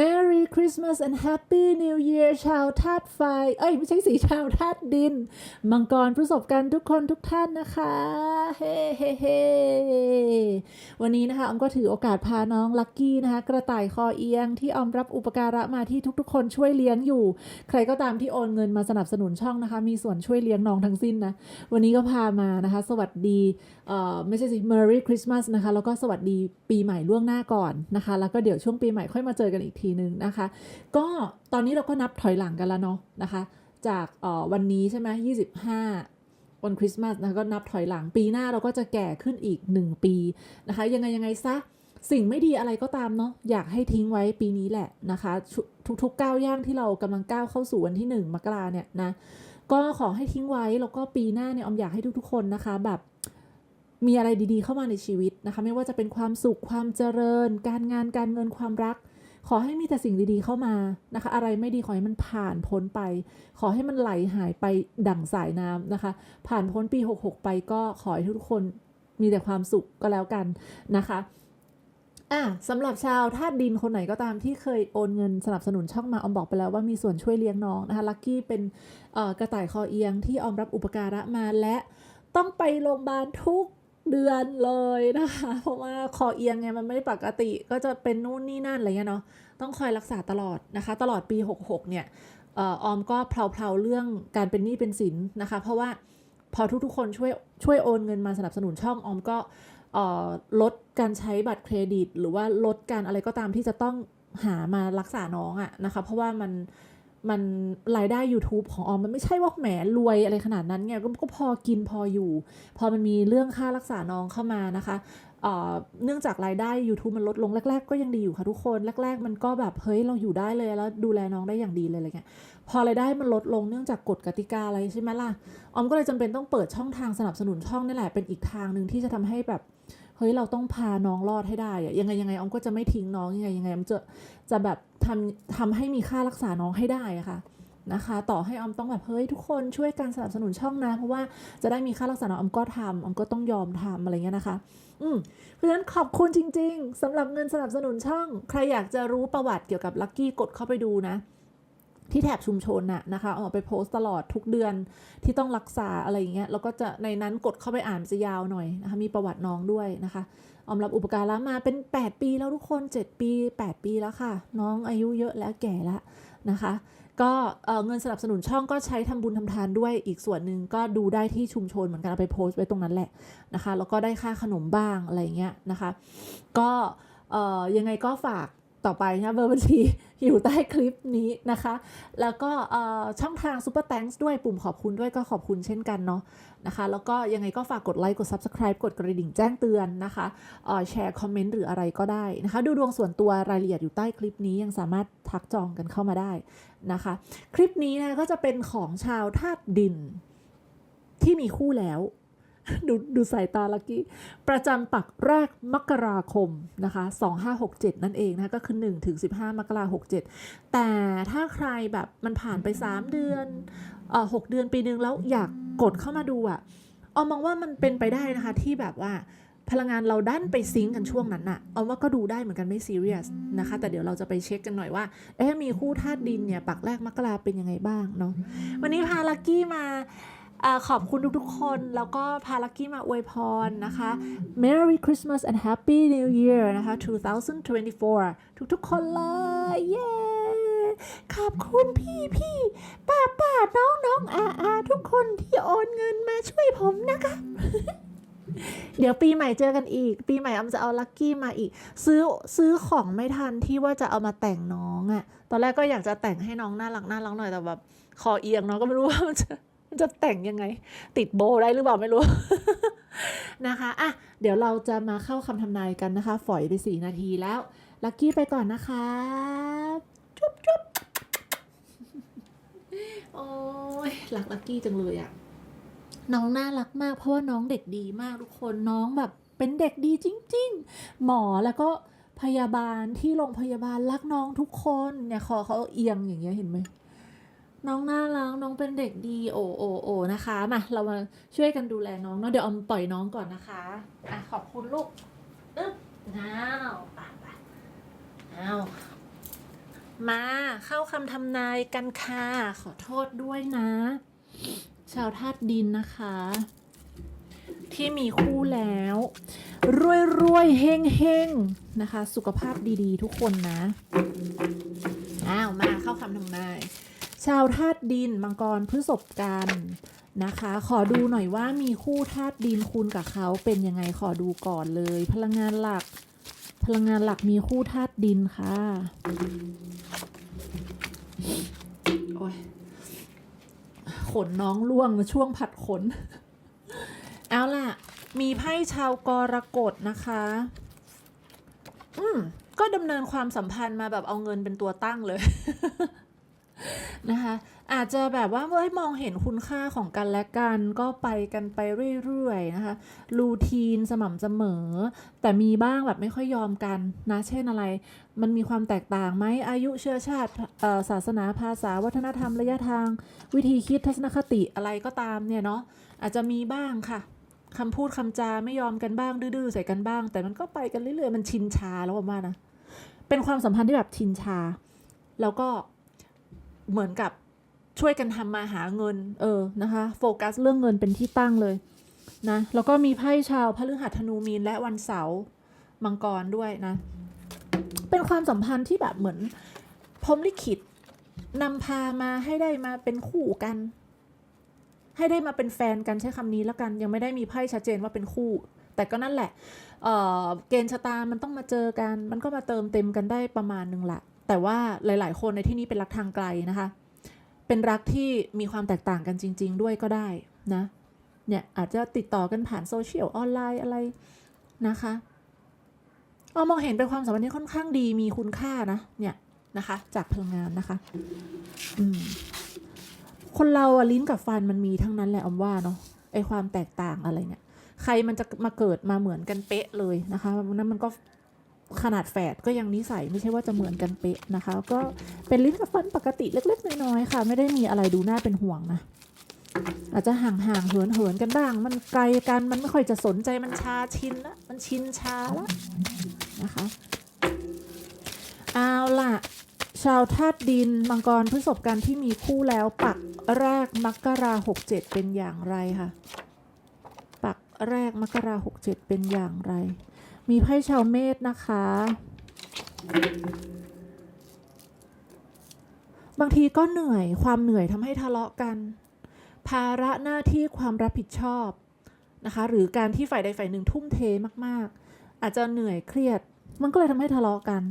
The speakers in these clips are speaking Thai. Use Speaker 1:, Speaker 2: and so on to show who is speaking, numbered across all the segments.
Speaker 1: Merry Christmas and Happy New Year ชาวธาตุไฟ เอ้ย ไม่ใช่สีชาวธาตุดิน มังกรประสบการณ์ทุกคนทุกท่านนะคะ เฮ้เฮ้เฮ้วันนี้นะคะอมก็ถือโอกาสพาน้องลักกี้นะคะ กระต่ายคอเอียงที่อมรับอุปการะมาที่ทุกๆ คนช่วยเลี้ยงอยู่ ใครก็ตามที่โอนเงินมาสนับสนุนช่องนะคะ มีส่วนช่วยเลี้ยงน้องทั้งสิ้นนะ วันนี้ก็พามานะคะ สวัสดี เอ่อ ไม่ใช่สิ Merry Christmas นะคะ แล้วก็สวัสดีปีใหม่ล่วงหน้าก่อนนะคะ แล้วก็เดี๋ยวช่วงปีใหม่ค่อยมาเจอกันอีกทีนึงนะคะ ก็ตอนนี้เราก็นับถอยหลังกันแล้วเนาะนะคะ จากวันนี้ใช่ไหม25วันคริสต์มาสนะก็นับถอยหลังปีหน้าเราก็จะแก่ขึ้นอีก 1 ปีนะคะ ยังไงยังไงซะสิ่งไม่ดีอะไรก็ตามเนาะอยากให้ทิ้งไว้ปีนี้แหละนะคะ ทุกๆก้าวย่างที่เรากำลังก้าวเข้าสู่วันที่ 1มกราเนี่ยนะก็ขอให้ทิ้งไว้แล้วก็ปีหน้าเนี่ยออมอยากให้ทุกๆคนนะคะแบบมีอะไรดีๆเข้ามาในชีวิตนะคะ ไม่ว่าจะเป็นความสุขความเจริญ การงานการเงินความรัก ขอให้มีแต่สิ่งดีๆเข้ามานะคะ อะไรไม่ดีขอให้มันผ่านพ้นไป ขอให้มันไหลหายไปดั่งสายน้ำนะคะ ผ่านพ้นปี 66 ไปก็ขอให้ทุกคนมีแต่ความสุขก็แล้วกันนะคะอะสำหรับชาวธาตุดินคนไหนก็ตามที่เคยโอนเงินสนับสนุนช่องมาออมบอกไปแล้วว่ามีส่วนช่วยเลี้ยงน้องนะคะลักกี้เป็นกระต่ายคอเอียงที่ออมรับอุปการะมาและต้องไปโรงพยาบาลทุก เดือนเลยนะคะ เพราะว่าคอเอียงไงมันไม่ปกติก็จะเป็นนู่นนี่นั่นอะไรเงี้ยเนาะต้องคอยรักษาตลอดนะคะ ตลอดปี 66 เนี่ยออมก็เพลาๆเรื่องการเป็นหนี้เป็นสินนะคะ เพราะว่าพอทุกๆ คนช่วยช่วยโอนเงินมาสนับสนุนช่องออมก็ลดการใช้บัตรเครดิต หรือว่าลดการอะไรก็ตามที่จะต้องหามารักษาน้องอะนะคะ เพราะว่ามัน มันรายได้ YouTube ของออมมันไม่ใช่ว่าแหมรวยอะไรขนาดนั้นไงก็ก็พอกินพออยู่ พอมันมีเรื่องค่ารักษาน้องเข้ามานะคะเนื่องจากรายได้ YouTube มันลดลงแรก ๆ ก็ยังดีอยู่ค่ะทุกคนแรก ๆ มันก็แบบเฮ้ยเราอยู่ได้เลยแล้วดูแลน้องได้อย่างดีเลยอะไรเงี้ยพอรายได้มันลดลงเนื่องจากกฎกติกาอะไรใช่ไหมล่ะออมก็เลยจำเป็นต้องเปิดช่องทางสนับสนุนช่องนี่แหละเป็นอีกทางหนึ่งที่จะทำให้แบบเฮ้ยเราต้องพาน้องรอดให้ได้อะยังไงยังไงออมก็จะไม่ทิ้งน้องยังไงยังไงออมจะ จะแบบทำทำให้มีค่ารักษาน้องให้ได้ะค่ะนะคะ ต่อให้ออมต้องแบบเฮ้ยทุกคนช่วยกันสนับสนุนช่องนะเพราะว่าจะได้มีค่ารักษาน้องออมก็ทำออมก็ต้องยอมทำอะไรเงี้ยนะคะอืมเพราะฉะนั้นขอบคุณจริง ๆสำหรับเงินสนับสนุนช่อง ใครอยากจะรู้ประวัติเกี่ยวกับลัคกี้กดเข้าไปดูนะที่แถบชุมชนน่ะนะคะเอาไปโพสต์ตลอดทุกเดือนที่ต้องรักษาอะไรอย่างเงี้ยแล้วก็จะในนั้นกดเข้าไปอ่านจะยาวหน่อยนะคะมีประวัติน้องด้วยนะคะ ออมรับอุปการะมาเป็น 8 ปีแล้วทุกคน 7 ปี 8 ปีแล้วค่ะ น้องอายุเยอะแล้วแก่แล้วนะคะ ก็เอ่อเงินสนับสนุนช่องก็ใช้ทำบุญทำทานด้วยอีกส่วนหนึ่งก็ดูได้ที่ชุมชนเหมือนกันเอาไปโพสต์ไว้ตรงนั้นแหละนะคะ แล้วก็ได้ค่าขนมบ้างอะไรเงี้ยนะคะ ก็ยังไงก็ฝาก ต่อไปนะเบอร์บัญชีอยู่ใต้คลิปนี้นะคะ แล้วก็ช่องทาง Super Thanks ด้วยปุ่มขอบคุณด้วยก็ขอบคุณเช่นกันเนาะนะคะ แล้วก็ยังไงก็ฝากกดไลค์กด Subscribe กดกระดิ่งแจ้งเตือนนะคะแชร์คอมเมนต์หรืออะไรก็ได้นะคะ ดูดวงส่วนตัวรายละเอียดอยู่ใต้คลิปนี้ยังสามารถทักจองกันเข้ามาได้นะคะ คลิปนี้นะก็จะเป็นของชาวธาตุดินที่มีคู่แล้ว ดูดูสายตาลักกี้ประจำปักแรกมกราคมนะคะ2567 นั่นเองนะคะก็คือ1ถึง15 มกราคม67 แต่ถ้าใครแบบมันผ่านไป 3 เดือนเอ่อ6เดือนปีนึงแล้วอยากกดเข้ามาดูอะเอามองว่ามันเป็นไปได้นะคะที่แบบว่าพลังงานเราดันไปซิงกันช่วงนั้นอะเอาว่าก็ดูได้เหมือนกันไม่ซีเรียสนะคะ แต่เดี๋ยวเราจะไปเช็คกันหน่อยว่า เอ๊ะมีคู่ธาตุดินเนี่ย ปักแรกมกราเป็นยังไงบ้างเนาะ วันนี้พาลักกี้มา ขอบคุณทุกๆคน แล้วก็พาลักกี้มาอวยพรนะคะ Merry Christmas and Happy New Year นะคะ 2024 ทุกๆคนเลย เย้ ขอบคุณพี่พี่ป้าป้าน้องน้องอาอาทุกคนที่โอนเงินมาช่วยผมนะคะเดี๋ยวปีใหม่เจอกันอีก ปีใหม่ออมจะเอาลัคกี้มาอีก ซื้อซื้อของไม่ทันที่ว่าจะเอามาแต่งน้องอะ่ะตอนแรกก็อยากจะแต่งให้น้องน่ารักน่ารักหน่อยแต่แบบคอเอียงเนาะก็ไม่รู้ว่ามันจะ จะแต่งยังไง ติดโบได้หรือเปล่าไม่รู้นะคะอะเดี๋ยวเราจะมาเข้าคำทำนายกันนะคะ ฝอยไปสี่นาทีแล้ว ลัคกี้ไปก่อนนะคะ จุ๊บจุ๊บโอ้ยรักลัคกี้จังเลยอะน้องน่ารักมาก เพราะว่าน้องเด็กดีมากทุกคนน้องแบบเป็นเด็กดีจริง ๆ หมอแล้วก็พยาบาลที่โรงพยาบาลรักน้องทุกคนเนี่ยคอเขาเอียงอย่างเงี้ยเห็นไหม น้องน่ารักน้องเป็นเด็กดีโอโอโอนะคะมาเรามาช่วยกันดูแลน้องเนาะเดี๋ยวออมปล่อยน้องก่อนนะคะอะขอบคุณลูกอึ๊บน้าวปไปอ้าวมาเข้าคำทำนายกันค่ะขอโทษด้วยนะ ชาวธาตุดินนะคะ ที่มีคู่แล้ว รวยรวยเฮงเฮงนะคะ สุขภาพดีๆ ทุกคนนะ อ้าว มาเข้าคำทำนาย ชาวธาตุดินมังกรพฤษภกันนะคะ ขอดูหน่อยว่ามีคู่ธาตุดินคุณกับเขาเป็นยังไงขอดูก่อนเลย พลังงานหลัก พลังงานหลักมีคู่ธาตุดินค่ะโอ้ยขนน้องล่วงช่วงผัดขน เอาล่ะ มีไพ่ชาวกรกฎนะคะ อืมก็ดำเนินความสัมพันธ์มาแบบเอาเงินเป็นตัวตั้งเลย นะคะอาจจะแบบว่าเมื่อมองเห็นคุณค่าของกันและกันก็ไปกันไปเรื่อยๆนะคะรูทีนสม่ำเสมอ แต่มีบ้างแบบไม่ค่อยยอมกันนะเช่นอะไร มันมีความแตกต่างไหมอายุเชื้อชาติศาสนาภาษาวัฒนธรรมระยะทาง วิธีคิดทัศนคติอะไรก็ตามเนี่ยเนาะอาจจะมีบ้างค่ะคำพูดคำจาไม่ยอมกันบ้างดื้อๆใส่กันบ้าง แต่มันก็ไปกันเรื่อยๆ มันชินชาแล้วผมว่านะเป็นความสัมพันธ์ที่แบบชินชา แล้วก็ เหมือนกับช่วยกันทำมาหาเงิน เออนะคะ โฟกัสเรื่องเงินเป็นที่ตั้งเลยนะ แล้วก็มีไพ่ชาวพฤหัสธนูมีนและวันเสาร์มังกรด้วยนะ เป็นความสัมพันธ์ที่แบบเหมือนพรมลิขิตนำพามาให้ได้มาเป็นคู่กัน ให้ได้มาเป็นแฟนกันใช้คำนี้แล้วกัน ยังไม่ได้มีไพ่ชัดเจนว่าเป็นคู่ แต่ก็นั่นแหละเเกณฑ์ชะตามันต้องมาเจอกัน มันก็มาเติมเต็มกันได้ประมาณหนึ่งละ แต่ว่าหลาย ๆ คนในที่นี้เป็นรักทางไกลนะคะ เป็นรักที่มีความแตกต่างกันจริง ๆ ด้วยก็ได้นะ เนี่ยอาจจะติดต่อกันผ่านโซเชียลออนไลน์อะไรนะคะเอามองเห็นเป็นความสัมพันธ์ที่ค่อนข้างดีมีคุณค่านะ เนี่ยนะคะ จากพลังงานนะคะอืมคนเราอะลิ้นกับฟันมันมีทั้งนั้นแหละออมว่าเนาะไอความแตกต่างอะไรเนี่ย ใครมันจะมาเกิดมาเหมือนกันเป๊ะเลยนะคะนั้นมันก็ ขนาดแฝดก็ยังนิสัยไม่ใช่ว่าจะเหมือนกันเป๊ะนะคะ ก็เป็นลิ้นกับฟันปกติเล็กๆ น้อยๆค่ะ ไม่ได้มีอะไรดูน่าเป็นห่วงนะ อาจจะห่างๆเหินเหินๆกันบ้าง มันไกลกันมันไม่ค่อยจะสนใจมันชาชินละมันชินชาละนะคะเอาล่ะชาวธาตุดินมังกรพฤษภกันที่มีคู่แล้วปักแรกมกราหกเจ็ดเป็นอย่างไรคะปักแรกมกราหกเจ็ดเป็นอย่างไร มีไพ่ชาวเมษนะคะ บางทีก็เหนื่อยความเหนื่อยทำให้ทะเลาะกัน ภาระหน้าที่ความรับผิดชอบนะคะ หรือการที่ฝ่ายใดฝ่ายหนึ่งทุ่มเทมากๆ อาจจะเหนื่อยเครียด มันก็เลยทำให้ทะเลาะกัน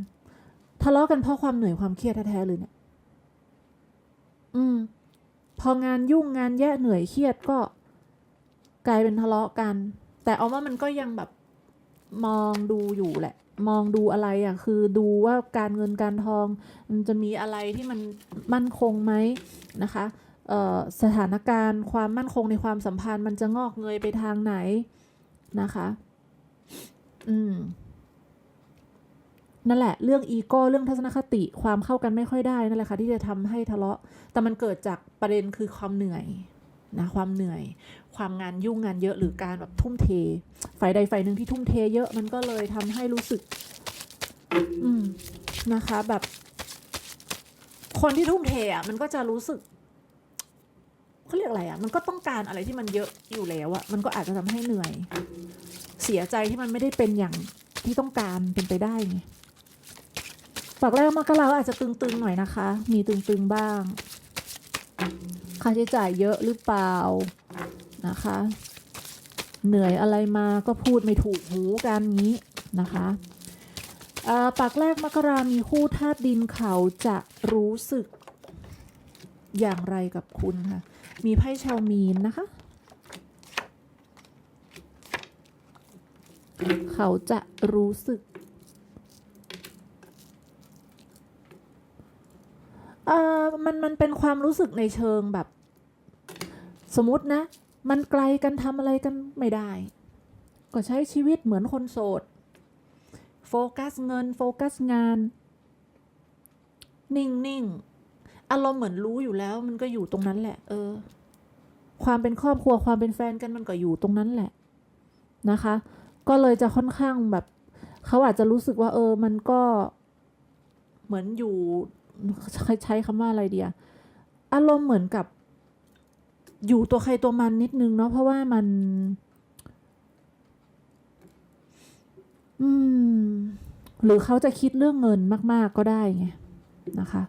Speaker 1: ทะเลาะกันเพราะความเหนื่อยความเครียดแท้ๆเลยเนี่ยอืม พองานยุ่งงานแย่เหนื่อยเครียดก็กลายเป็นทะเลาะกัน แต่เอาว่ามันก็ยังแบบ มองดูอยู่แหละ มองดูอะไรอะ คือดูว่าการเงินการทองมันจะมีอะไรที่มันมั่นคงไหมนะคะสถานการณ์ความมั่นคงในความสัมพันธ์มันจะงอกเงยไปทางไหนนะคะ อืม นั่นแหละ เรื่องอีโก้เรื่องทัศนคติความเข้ากันไม่ค่อยได้นั่นแหละค่ะที่จะทำให้ทะเลาะ แต่มันเกิดจากประเด็นคือความเหนื่อยนะความเหนื่อย ความงานยุ่งงานเยอะหรือการแบบทุ่มเท ฝ่ายใดฝ่ายหนึ่งที่ทุ่มเทเยอะมันก็เลยทำให้รู้สึก อืมนะคะ แบบ คนที่ทุ่มเทอะมันก็จะรู้สึกเขาเรียกอะไรอะ มันก็ต้องการอะไรที่มันเยอะอยู่แล้วอะมันก็อาจจะทำให้เหนื่อย เสียใจที่มันไม่ได้เป็นอย่างที่ต้องการเป็นไปได้ไงฝากแรกมกราอาจจะตึงๆหน่อยนะคะ มีตึงๆบ้าง ค่าใช้จ่ายเยอะหรือเปล่านะคะ เหนื่อยอะไรมาก็พูดไม่ถูกหูกันงี้นะคะอ่อปากแรกมกรามีคู่ธาตุดินเขาจะรู้สึกอย่างไรกับคุณค่ะ มีไพ่ชาวมีนนะคะ เขาจะรู้สึกเอ่อมันมันเป็นความรู้สึกในเชิงแบบ สมมตินะ มันไกลกันทำอะไรกันไม่ได้ ก็ใช้ชีวิตเหมือนคนโสด โฟกัสเงิน โฟกัสงาน นิ่งนิ่งอารมณ์เหมือนรู้อยู่แล้ว มันก็อยู่ตรงนั้นแหละ เออ ความเป็นครอบครัวความเป็นแฟนกันมันก็อยู่ตรงนั้นแหละนะคะ ก็เลยจะค่อนข้างแบบเขาอาจจะรู้สึกว่า เออ มันก็เหมือนอยู่ใช้คำว่าอะไรเดีย อารมณ์เหมือนกับ อยู่ตัวใครตัวมันนิดนึงเนาะเพราะว่ามัน อืม หรือเขาจะคิดเรื่องเงินมาก ๆ ก็ได้ไงนะคะ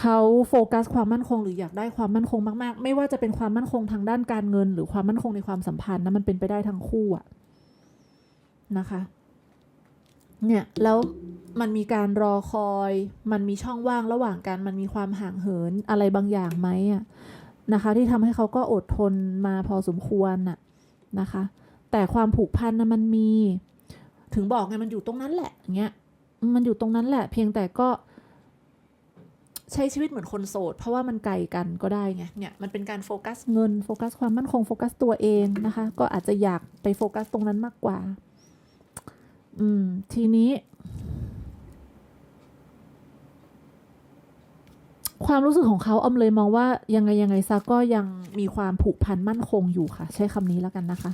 Speaker 1: เขาโฟกัสความมั่นคงหรืออยากได้ความมั่นคงมาก ๆ ไม่ว่าจะเป็นความมั่นคงทางด้านการเงิน หรือความมั่นคงในความสัมพันธ์นะมันเป็นไปได้ทั้งคู่อะนะคะ เนี่ยแล้วมันมีการรอคอย มันมีช่องว่างระหว่างกัน มันมีความห่างเหินอะไรบางอย่างไหมอะ นะคะที่ทำให้เขาก็อดทนมาพอสมควรน่ะนะคะ แต่ความผูกพันนะมันมี ถึงบอกไงมันอยู่ตรงนั้นแหละอย่างเงี้ยมันอยู่ตรงนั้นแหละ เพียงแต่ก็ ใช้ชีวิตเหมือนคนโสด เพราะว่ามันไกลกันก็ได้ไงเนี่ยมันเป็นการโฟกัสเงินโฟกัสความมั่นคงโฟกัสตัวเองนะคะ ก็อาจจะอยากไปโฟกัสตรงนั้นมากกว่า อืม ทีนี้ ความรู้สึกของเขาออมเลยมองว่ายังไงยังไงซะก็ยังมีความผูกพันมั่นคงอยู่ค่ะ ใช้คำนี้แล้วกันนะคะ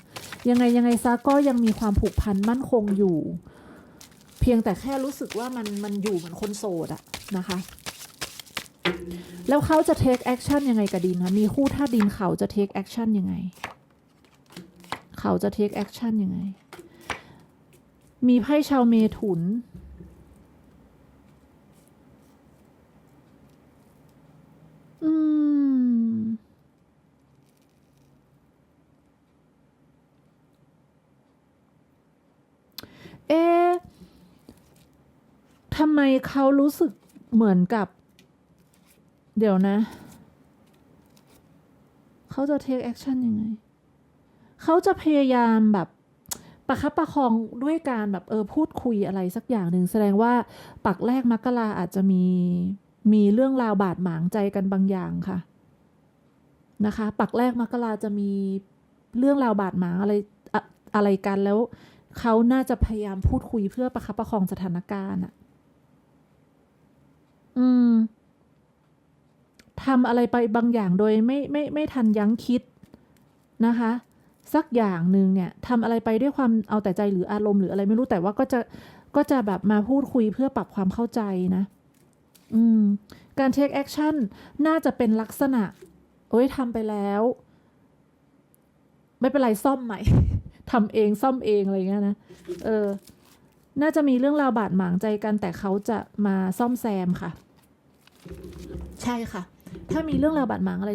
Speaker 1: ยังไงยังไงซะก็ยังมีความผูกพันมั่นคงอยู่ เพียงแต่แค่รู้สึกว่ามันมันอยู่เหมือนคนโสดอะนะคะ แล้วเขาจะ take action ยังไงกับดินคะมีคู่ท่าดินเขาจะ take action ยังไง เขาจะ take action ยังไง มีไพ่ชาวเมถุน อืม เอ๊ะทำไมเขารู้สึกเหมือนกับ เดี๋ยวนะ เขาจะ take action ยังไง เขาจะพยายามแบบประคับประคองด้วยการแบบเออพูดคุยอะไรสักอย่างหนึ่งแสดงว่าปักแรกมักราอาจจะมี มีเรื่องราวบาดหมางใจกันบางอย่างค่ะ นะคะ ปักแรกมกราจะมีเรื่องราวบาดหมางอะไรอะอะไรกันแล้วเขาน่าจะพยายามพูดคุยเพื่อประคับประคองสถานการณ์อะอืมทำอะไรไปบางอย่างโดยไม่ไม่ไม่ทันยั้งคิดนะคะ สักอย่างหนึ่งเนี่ยทำอะไรไปด้วยความเอาแต่ใจหรืออารมณ์หรืออะไรไม่รู้แต่ว่าก็จะก็จะแบบมาพูดคุยเพื่อปรับความเข้าใจนะ อืมการ take action น่าจะเป็นลักษณะ โอ้ยทำไปแล้ว ไม่เป็นไรซ่อมใหม่ทำเองซ่อมเองอะไรเงี้ยนะ เออ น่าจะมีเรื่องราวบาดหมางใจกัน แต่เขาจะมาซ่อมแซมค่ะ ใช่ค่ะ ถ้ามีเรื่องราวบาดหมางอะไร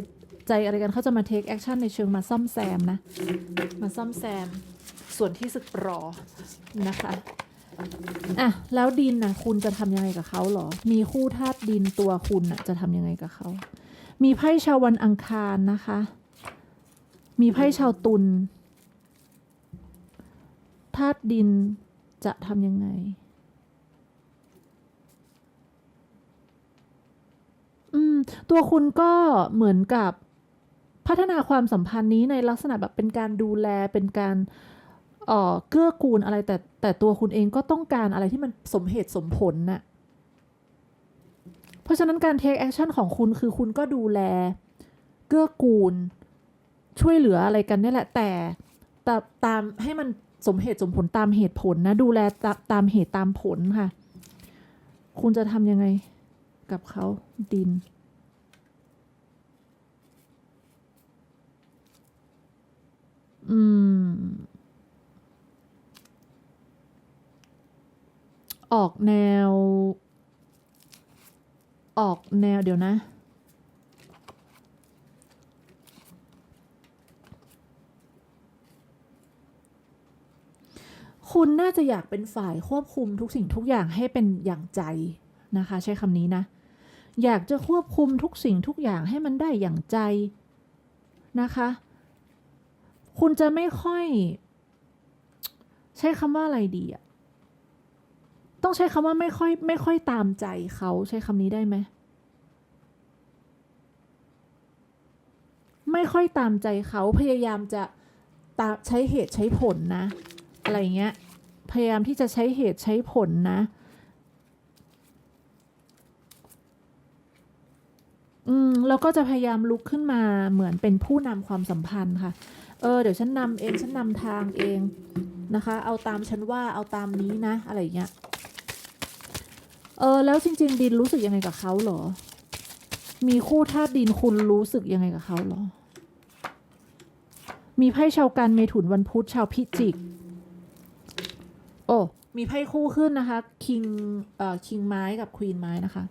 Speaker 1: ใจอะไรกันเขาจะมา take action ในเชิงมาซ่อมแซมนะ มาซ่อมแซม ส่วนที่สึกรอนะคะ อะแล้วดินนะคุณจะทำยังไงกับเขาเหรอ มีคู่ธาตุดินตัวคุณน่ะจะทำยังไงกับเขา มีไพ่ชาววันอังคารนะคะ มีไพ่ชาวตุลธาตุดินจะทำยังไง อืม ตัวคุณก็เหมือนกับพัฒนาความสัมพันธ์นี้ในลักษณะแบบเป็นการดูแลเป็นการ เกื้อกูลอะไรแต่แต่ตัวคุณเองก็ต้องการอะไรที่มันสมเหตุสมผลน่ะ เพราะฉะนั้นการ take action ของคุณคือคุณก็ดูแล เกื้อกูล ช่วยเหลืออะไรกันนี่แหละ แต่แต่ตามให้มันสมเหตุสมผลตามเหตุผลนะ ดูแลตาตามเหตุตามผลค่ะ คุณจะทำยังไงกับเขาดินอืม ออกแนว ออกแนวเดี๋ยวนะ คุณน่าจะอยากเป็นฝ่ายควบคุมทุกสิ่งทุกอย่างให้เป็นอย่างใจนะคะ ใช้คำนี้นะ อยากจะควบคุมทุกสิ่งทุกอย่างให้มันได้อย่างใจนะคะ คุณจะไม่ค่อย ใช้คำว่าอะไรดีอะ ต้องใช้คำว่าไม่ค่อยไม่ค่อยตามใจเขาใช้คำนี้ได้ไหมไม่ค่อยตามใจเขาพยายามจะตามใช้เหตุใช้ผลนะ อะไรเงี้ยพยายามที่จะใช้เหตุใช้ผลนะ อืมแล้วก็จะพยายามลุกขึ้นมาเหมือนเป็นผู้นำความสัมพันธ์ค่ะ เออเดี๋ยวฉันนำเองฉันนำทางเองนะคะ เอาตามฉันว่าเอาตามนี้นะ อะไรเงี้ย เออแล้วจริง ๆ ดินรู้สึกยังไงกับเขาเหรอ มีคู่ธาตุดินคุณรู้สึกยังไงกับเขาเหรอ มีไพ่ชาวกันเมถุนวันพุธชาวพิจิก โอ้มีไพ่คู่ขึ้นนะคะคิงเอ่อคิงไม้กับควีนไม้นะคะ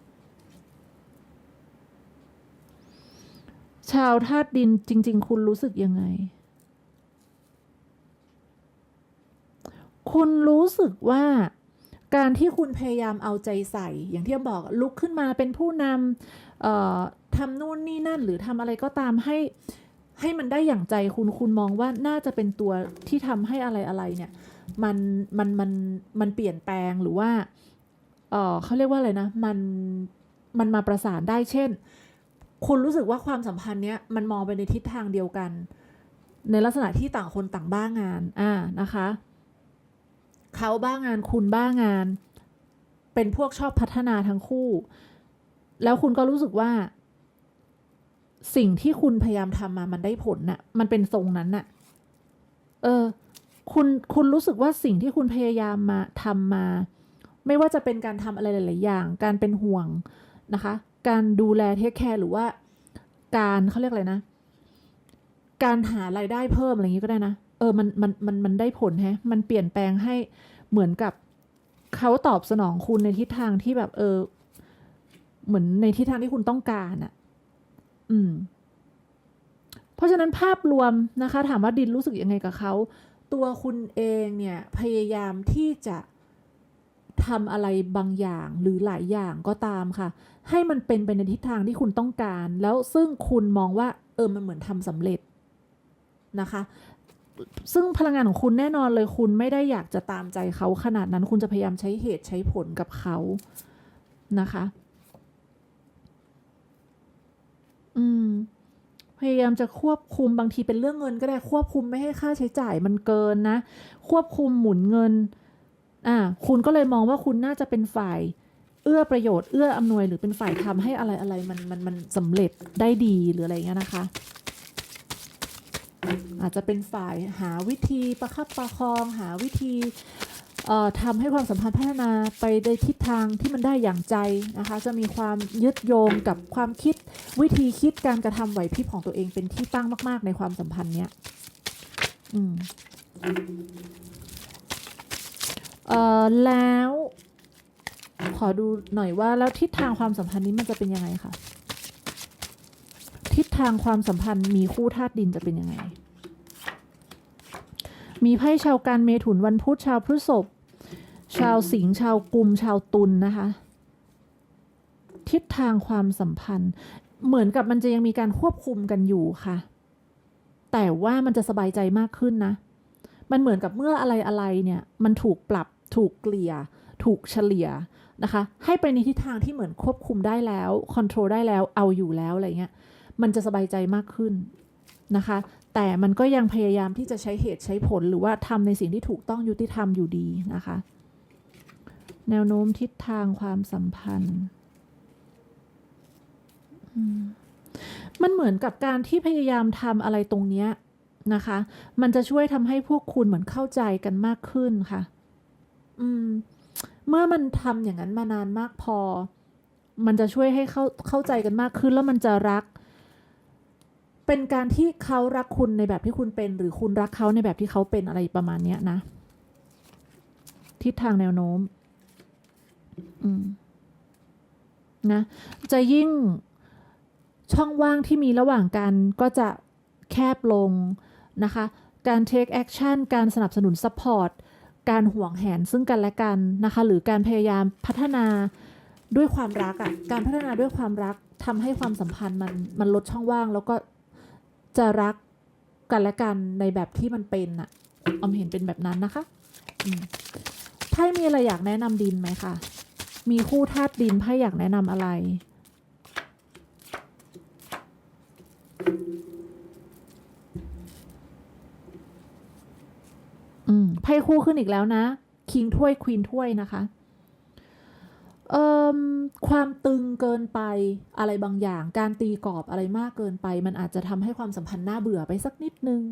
Speaker 1: ชาวธาตุดินจริง ๆ คุณรู้สึกยังไง คุณรู้สึกว่า การที่คุณพยายามเอาใจใส่ อย่างที่บอกลุกขึ้นมาเป็นผู้นำทำนู่นนี่นั่นหรือทำอะไรก็ตามให้ให้มันได้อย่างใจคุณคุณมองว่าน่าจะเป็นตัวที่ทำให้อะไรอะไรเนี่ยมันมันมันมันเปลี่ยนแปลงหรือว่าเออเขาเรียกว่าอะไรนะมันมันมาประสานได้เช่น คุณรู้สึกว่าความสัมพันธ์เนี้ยมันมองไปในทิศทางเดียวกัน ในลักษณะที่ต่างคนต่างบ้างานอ่านะคะ เขาบ้างานคุณบ้างาน เป็นพวกชอบพัฒนาทั้งคู่ แล้วคุณก็รู้สึกว่า สิ่งที่คุณพยายามทำมามันได้ผลน่ะ มันเป็นทรงนั้นน่ะ เออ คุณคุณรู้สึกว่าสิ่งที่คุณพยายามมาทำมา ไม่ว่าจะเป็นการทำอะไรหลาย ๆ อย่าง การเป็นห่วงนะคะ การดูแลเทคแคร์หรือว่า การเขาเรียกอะไรนะ การหารายได้เพิ่มอะไรอย่างนี้ก็ได้นะ เออมันมันมันมันได้ผลแฮะ มันเปลี่ยนแปลงให้เหมือนกับเขาตอบสนองคุณในทิศทางที่แบบเออ เหมือนในทิศทางที่คุณต้องการอะ่ะ อืม เพราะฉะนั้นภาพรวมนะคะ ถามว่าดินรู้สึกยังไงกับเขา ตัวคุณเองเนี่ย พยายามที่จะทำอะไรบางอย่างหรือหลายอย่างก็ตามค่ะ ให้มันเป็นไปในทิศทางที่คุณต้องการ แล้วซึ่งคุณมองว่า เออมันเหมือนทำสำเร็จนะคะ ซึ่งพลังงานของคุณแน่นอนเลยคุณไม่ได้อยากจะตามใจเขาขนาดนั้นคุณจะพยายามใช้เหตุใช้ผลกับเขานะคะ อืม พยายามจะควบคุมบางทีเป็นเรื่องเงินก็ได้ควบคุมไม่ให้ค่าใช้จ่ายมันเกินนะ ควบคุมหมุนเงิน อ่า คุณก็เลยมองว่าคุณน่าจะเป็นฝ่าย เอื้อประโยชน์เอื้ออำนวยหรือเป็นฝ่ายทำให้อะไรอะไรมันมันมันสำเร็จได้ดีหรืออะไรเงี้ยนะคะ อาจจะเป็นฝ่ายหาวิธีประคับประคองหาวิธีเอ่อทำให้ความสัมพันธ์พัฒนาไปในทิศทางที่มันได้อย่างใจนะคะ จะมีความยึดโยงกับความคิดวิธีคิดการกระทำไหวพริบของตัวเองเป็นที่ตั้งมาก ๆ ในความสัมพันธ์เนี้ยอืมเอ่อแล้วขอดูหน่อยว่าแล้วทิศทางความสัมพันธ์นี้มันจะเป็นยังไงคะทิศทางความสัมพันธ์มีคู่ธาตุดินจะเป็นยังไง มีไพ่ชาวการเมถุนวันพุธชาวพฤษภชาวสิงห์ชาวกุมชาวตุลนนะคะ ทิศทางความสัมพันธ์ เหมือนกับมันจะยังมีการควบคุมกันอยู่ค่ะ แต่ว่ามันจะสบายใจมากขึ้นนะ มันเหมือนกับเมื่ออะไรอะไรเนี่ย มันถูกปรับถูกเกลี่ย ถูกเฉลี่ยนะคะ ให้ไปในทิศทางที่เหมือนควบคุมได้แล้วคอนโทรลได้แล้วเอาอยู่แล้วอะไรเงี้ยมันจะสบายใจมากขึ้นนะคะ แต่มันก็ยังพยายามที่จะใช้เหตุใช้ผลหรือว่าทำในสิ่งที่ถูกต้องยุติธรรมอยู่ดีนะคะ แนวโน้มทิศทางความสัมพันธ์มมันเหมือนกับการที่พยายามทำอะไรตรงเนี้ยนะคะ มันจะช่วยทำให้พวกคุณเหมือนเข้าใจกันมากขึ้นค่ะ อืม เมื่อมันทำอย่างนั้นมานานมากพอ มันจะช่วยให้เข้าเข้าใจกันมากขึ้น แล้วมันจะรัก เป็นการที่เขารักคุณในแบบที่คุณเป็น หรือคุณรักเขาในแบบที่เขาเป็นอะไรประมาณเนี้ยนะ ทิศทางแนวโน้ม อืม นะ จะยิ่งช่องว่างที่มีระหว่างกันก็จะแคบลงนะคะ การ take action การสนับสนุน support การห่วงแหนซึ่งกันและกันนะคะ หรือการพยายามพัฒนาด้วยความรักอะ่ะ การพัฒนาด้วยความรักทำให้ความสัมพันธ์มันมันลดช่องว่างแล้วก็ จะรักกันและกันในแบบที่มันเป็นอะออมเห็นเป็นแบบนั้นนะคะไพ่มีอะไรอยากแนะนำดินไหมคะ มีคู่ธาตุดินไพ่อยากแนะนำอะไร อืม ไพ่คู่ขึ้นอีกแล้วนะ คิงถ้วยควีนถ้วยนะคะ ความตึงเกินไปอะไรบางอย่าง การตีกรอบอะไรมากเกินไป มันอาจจะทำให้ความสัมพันธ์น่าเบื่อไปสักนิดนึง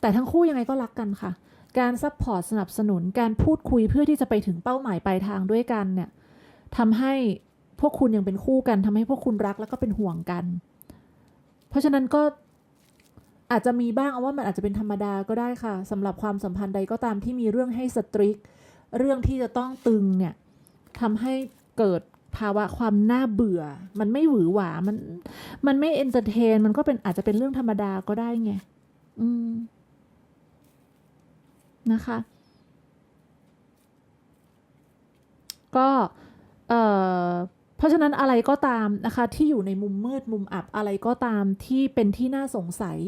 Speaker 1: แต่ทั้งคู่ยังไงก็รักกันค่ะ การซัพพอร์ตสนับสนุนการพูดคุยเพื่อที่จะไปถึงเป้าหมายปลายทางด้วยกันเนี่ยทำให้พวกคุณยังเป็นคู่กันทำให้พวกคุณรักแล้วก็เป็นห่วงกัน เพราะฉะนั้นก็อาจจะมีบ้างเอาว่ามันอาจจะเป็นธรรมดาก็ได้ค่ะสำหรับความสัมพันธ์ใดก็ตามที่มีเรื่องให้สตริก เรื่องที่จะต้องตึงเนี่ยทำให้ เกิดภาวะความน่าเบื่อ มันไม่หวือหวา มัน มันไม่เอนเตอร์เทน มันก็เป็นอาจจะเป็นเรื่องธรรมดาก็ได้ไง อืม นะคะ ก็เอ่อเพราะฉะนั้นอะไรก็ตามนะคะ ที่อยู่ในมุมมืดมุมอับอะไรก็ตามที่เป็นที่น่าสงสัย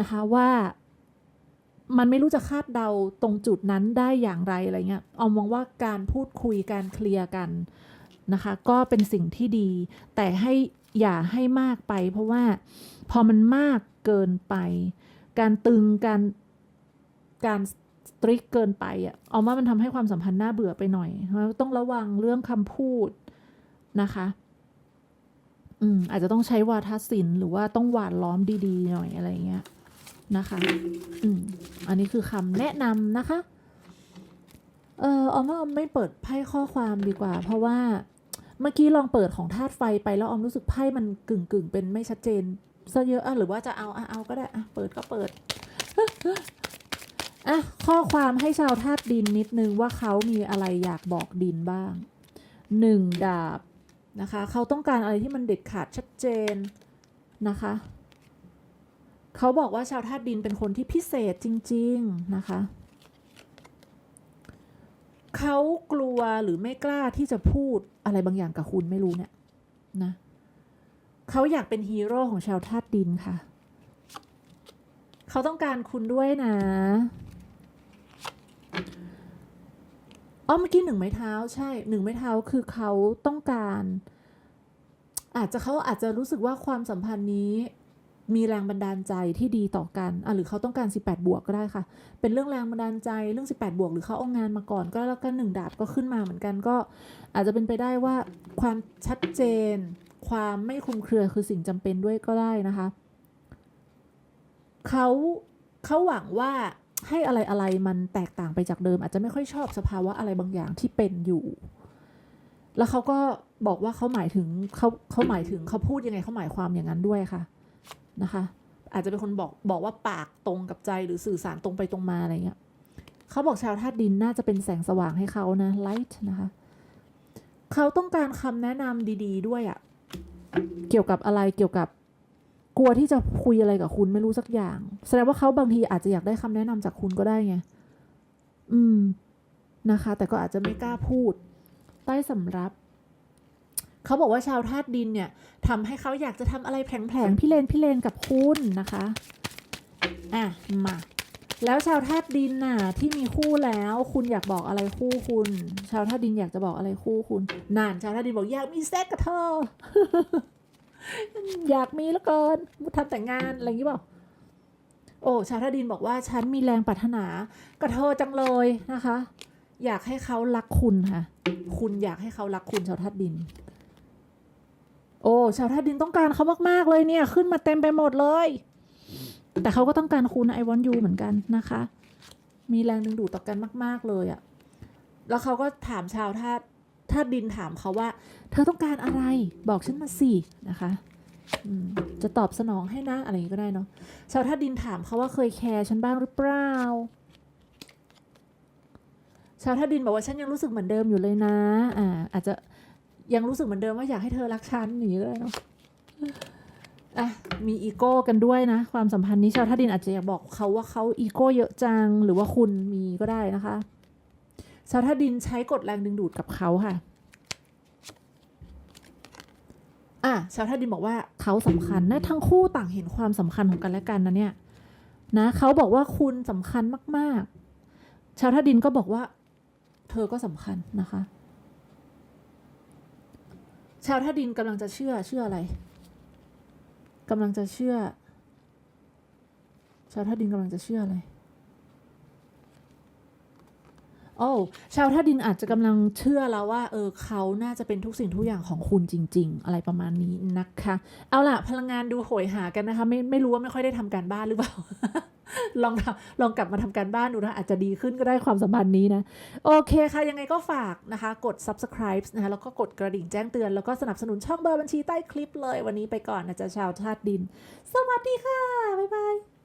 Speaker 1: นะคะว่ามันไม่รู้จะคาดเดาตรงจุดนั้นได้อย่างไรอะไรเงี้ยเอามองว่าการพูดคุยการเคลียร์กัน นะคะ ก็เป็นสิ่งที่ดี แต่ให้อย่าให้มากไป เพราะว่าพอมันมากเกินไป การตึงการการสตริกเกินไปอะเอาว่ามันทำให้ความสัมพันธ์น่าเบื่อไปหน่อยต้องระวังเรื่องคำพูดนะคะอืมอาจจะต้องใช้วาทศิลป์หรือว่าต้องหวานล้อมดีๆ หน่อยอะไรเงี้ยนะคะอืมอันนี้คือคำแนะนำนะคะ เออออมว่าออมไม่เปิดไพ่ข้อความดีกว่า เพราะว่า มื่อกี้ลองเปิดของธาตุไฟไปแล้วออมรู้สึกไพ่มันกึ่งกึ่งเป็นไม่ชัดเจนซะเยอะอะหรือว่าจะเอาอะเอาก็ได้อะเปิดก็เปิดอะข้อความให้ชาวธาตุดินนิดนึงว่าเขามีอะไรอยากบอกดินบ้างหนึ่งดาบนะคะเขาต้องการอะไรที่มันเด็ดขาดชัดเจนนะคะเขาบอกว่าชาวธาตุดินเป็นคนที่พิเศษจริง ๆ นะคะ เขากลัวหรือไม่กล้าที่จะพูดอะไรบางอย่างกับคุณไม่รู้เนี่ยนะเขาอยากเป็นฮีโร่ของชาวธาตุดินค่ะ เขาต้องการคุณด้วยนะอ๋อเมื่อกี้หนึ่งไม้เท้า ใช่หนึ่งไม้เท้าคือเขาต้องการ อาจจะเขาอาจจะรู้สึกว่าความสัมพันธ์นี้ มีแรงบันดาลใจที่ดีต่อกันอะหรือเขาต้องการ 18 บวกก็ได้ค่ะ เป็นเรื่องแรงบันดาลใจเรื่อง 18 บวก หรือเขาเอางานมาก่อน ก็แล้วก็หนึ่งดาบก็ขึ้นมาเหมือนกันก็ อาจจะเป็นไปได้ว่าความชัดเจน ความไม่คลุมเครือคือสิ่งจำเป็นด้วยก็ได้นะคะเขาเขาหวังว่าให้อะไรอะไรมันแตกต่างไปจากเดิม อาจจะไม่ค่อยชอบสภาวะอะไรบางอย่างที่เป็นอยู่ แล้วเขาก็บอกว่าเขาหมายถึงเขาเขาหมายถึงเขาพูดยังไงเขาหมายความอย่างนั้นด้วยค่ะ นะคะ อาจจะเป็นคนบอกบอกว่าปากตรงกับใจหรือสื่อสารตรงไปตรงมาอะไรเงี้ยเขาบอกชาวธาตุดินน่าจะเป็นแสงสว่างให้เขานะ light นะคะเขาต้องการคำแนะนำดีๆด้วยอะเกี่ยวกับอะไรเกี่ยวกับกลัวที่จะคุยอะไรกับคุณไม่รู้สักอย่าง แสดงว่าเขาบางทีอาจจะอยากได้คำแนะนำจากคุณก็ได้ไงอืมนะคะ แต่ก็อาจจะไม่กล้าพูด ใต้สำรับ เขาบอกว่าชาวธาตุดินเนี่ยทำให้เขาอยากจะทำอะไรแผลงๆพี่เลนพี่เลนกับคุณนะคะอะมาแล้วชาวธาตุดินน่ะที่มีคู่แล้ว คุณอยากบอกอะไรคู่คุณ ชาวธาตุดินอยากจะบอกอะไรคู่คุณนานชาวธาตุดินบอกอยากมีเซ็กกับเธอ อยากมีแล้วเกินทำแต่งงานอะไรอย่างนี้เปล่าโอ้ชาวธาตุดินบอกว่าฉันมีแรงปรารถนากับเธอจังเลยนะคะ อยากให้เขารักคุณค่ะ คุณอยากให้เขารักคุณชาวธาตุดิน โอ้ชาวธาตุดินต้องการเขามากๆเลยเนี่ย ขึ้นมาเต็มไปหมดเลย แต่เขาก็ต้องการคุณไอวอนยูเหมือนกันนะคะ มีแรงดึงดูดต่อกันมาก ๆเลยอะแล้วเขาก็ถามชาวธาตุธาตุดินถามเขาว่า เธอต้องการอะไรบอกฉันมาสินะคะจะตอบสนองให้นะอะไรอย่างนี้ก็ได้เนาะชาวธาตุดินถามเขาว่าเคยแคร์ฉันบ้างหรือเปล่าชาวธาตุดินบอกว่าฉันยังรู้สึกเหมือนเดิมอยู่เลยนะ อ่า อาจจะ ยังรู้สึกเหมือนเดิมว่าอยากให้เธอรักฉันอย่างนี้เนาะอะมีอีโก้กันด้วยนะ ความสัมพันธ์นี้ชาวธาตุดินอาจจะอยากบอกเขาว่าเขาอีโก้เยอะจังหรือว่าคุณมีก็ได้นะคะชาวธาตุดินใช้กฎแรงดึงดูดกับเขาค่ะอะชาวธาตุดินบอกว่าเขาสำคัญนะทั้งคู่ต่างเห็นความสำคัญของกันและกันนะเนี่ยนะเขาบอกว่าคุณสำคัญมาก ๆ ชาวธาตุดินก็บอกว่า เธอก็สำคัญนะคะ ชาวธาดินกำลังจะเชื่อเชื่ออะไรกำลังจะเชื่อ ชาวธาดินกำลังจะเชื่ออะไรโอ้ชาวท่าดินอาจจะกำลังเชื่อแล้วว่า เออเขาน่าจะเป็นทุกสิ่งทุกอย่างของคุณจริง ๆ อะไรประมาณนี้นะคะ เอาล่ะ พลังงานดูโหยหากันนะคะ ไม่ไม่รู้ว่าไม่ค่อยได้ทำการบ้านหรือเปล่า ลองทำลองกลับมาทำการบ้านดูนะอาจจะดีขึ้นก็ได้ความสัมพันธ์นี้นะ โอเคค่ะ ยังไงก็ฝากนะคะ กด subscribe นะคะแล้วก็กดกระดิ่งแจ้งเตือน แล้วก็สนับสนุนช่องเบอร์บัญชีใต้คลิปเลย วันนี้ไปก่อนนะจ๊ะชาวชาติดิน สวัสดีค่ะ บ๊ายบาย